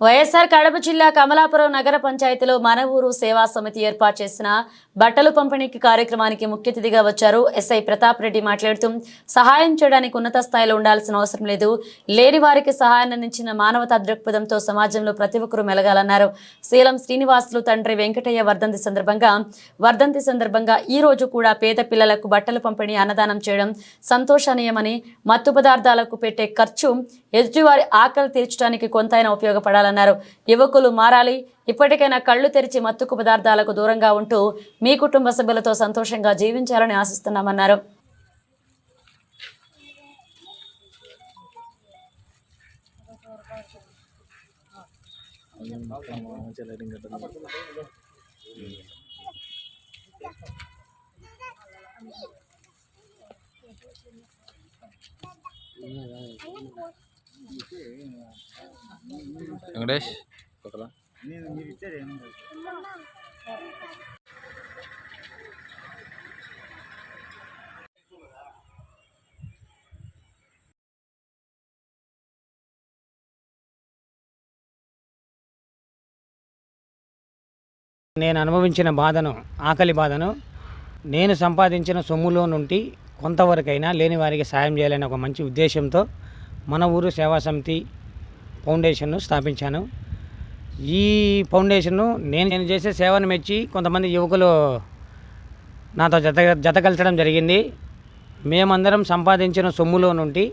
వైఎస్ఆర్ కడప జిల్లా కమలాపురం నగర పంచాయతీలో మన ఊరు సేవా సమితి ఏర్పాటు చేసిన బట్టలు పంపిణీకి కార్యక్రమానికి ముఖ్య అతిథిగా వచ్చారు ఎస్ఐ ప్రతాప్ రెడ్డి మాట్లాడుతూ సహాయం చేయడానికి ఉన్నత స్థాయిలో ఉండాల్సిన అవసరం లేదు. లేని వారికి సహాయాన్ని అందించిన మానవతా దృక్పథంతో సమాజంలో ప్రతి ఒక్కరూ మెలగాలన్నారు. శీలం శ్రీనివాసులు తండ్రి వెంకటయ్య వర్ధంతి సందర్భంగా వర్ధంతి సందర్భంగా ఈ రోజు కూడా పేద పిల్లలకు బట్టలు పంపిణీ అన్నదానం చేయడం సంతోషనీయమని మత్తు పదార్థాలకు పెట్టే ఖర్చు ఎదుటివారి ఆకలి తీర్చడానికి కొంతైనా చేయాలన్నారు యువకులు మారాలి. ఇప్పటికైనా కళ్ళు తెరిచి మత్తుకు పదార్థాలకు దూరంగా ఉంటూ మీ కుటుంబ సభ్యులతో సంతోషంగా జీవించాలని ఆశిస్తున్నామన్నారు. వెంకటేష్ ఒకలా నేను అనుభవించిన బాధను ఆకలి బాధను నేను సంపాదించిన సొమ్ములో నుండి కొంతవరకైనా లేని వారికి సాయం చేయాలనే ఒక మంచి ఉద్దేశంతో మన ఊరు సేవా సమితి ఫౌండేషన్ను స్థాపించాను. ఈ ఫౌండేషన్ను నేను నేను చేసే సేవను మెచ్చి కొంతమంది యువకులు నాతో జత జతకలచడం జరిగింది. మేమందరం సంపాదించిన సొమ్ములో నుండి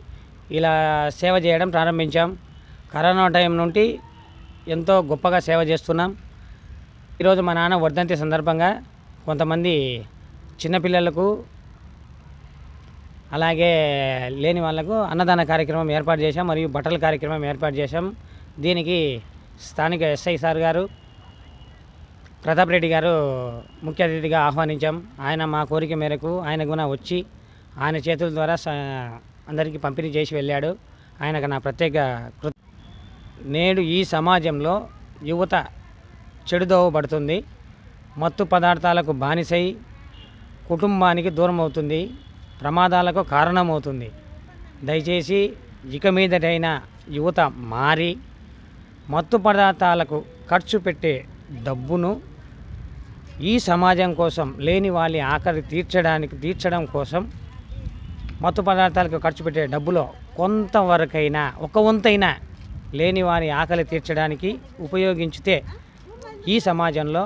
ఇలా సేవ చేయడం ప్రారంభించాం. కరోనా టైం నుండి ఎంతో గొప్పగా సేవ చేస్తున్నాం. ఈరోజు మా నాన్న వర్ధంతి సందర్భంగా కొంతమంది చిన్నపిల్లలకు అలాగే లేని వాళ్ళకు అన్నదాన కార్యక్రమం ఏర్పాటు చేశాం మరియు బట్టల కార్యక్రమం ఏర్పాటు చేశాం. దీనికి స్థానిక ఎస్ఐ సార్ గారు ప్రతాప్ రెడ్డి గారు ముఖ్య అతిథిగా ఆహ్వానించాం. ఆయన మా కోరిక మేరకు ఆయన గుణ వచ్చి ఆయన చేతుల ద్వారా అందరికీ పంపిణీ చేసి వెళ్ళాడు. ఆయనకు నా ప్రత్యేక కృ నేడు ఈ సమాజంలో యువత చెడుదోవ పడుతుంది. మత్తు పదార్థాలకు బానిసై కుటుంబానికి దూరం అవుతుంది. ప్రమాదాలకు కారణమవుతుంది. దయచేసి ఇక మీదటైనా యువత మారి మత్తు పదార్థాలకు ఖర్చు పెట్టే డబ్బును ఈ సమాజం కోసం లేని వాళ్ళ ఆకలి తీర్చడానికి తీర్చడం కోసం మత్తు పదార్థాలకు ఖర్చు పెట్టే డబ్బులో కొంతవరకైనా ఒక వంతైనా లేని వారి ఆకలి తీర్చడానికి ఉపయోగించితే ఈ సమాజంలో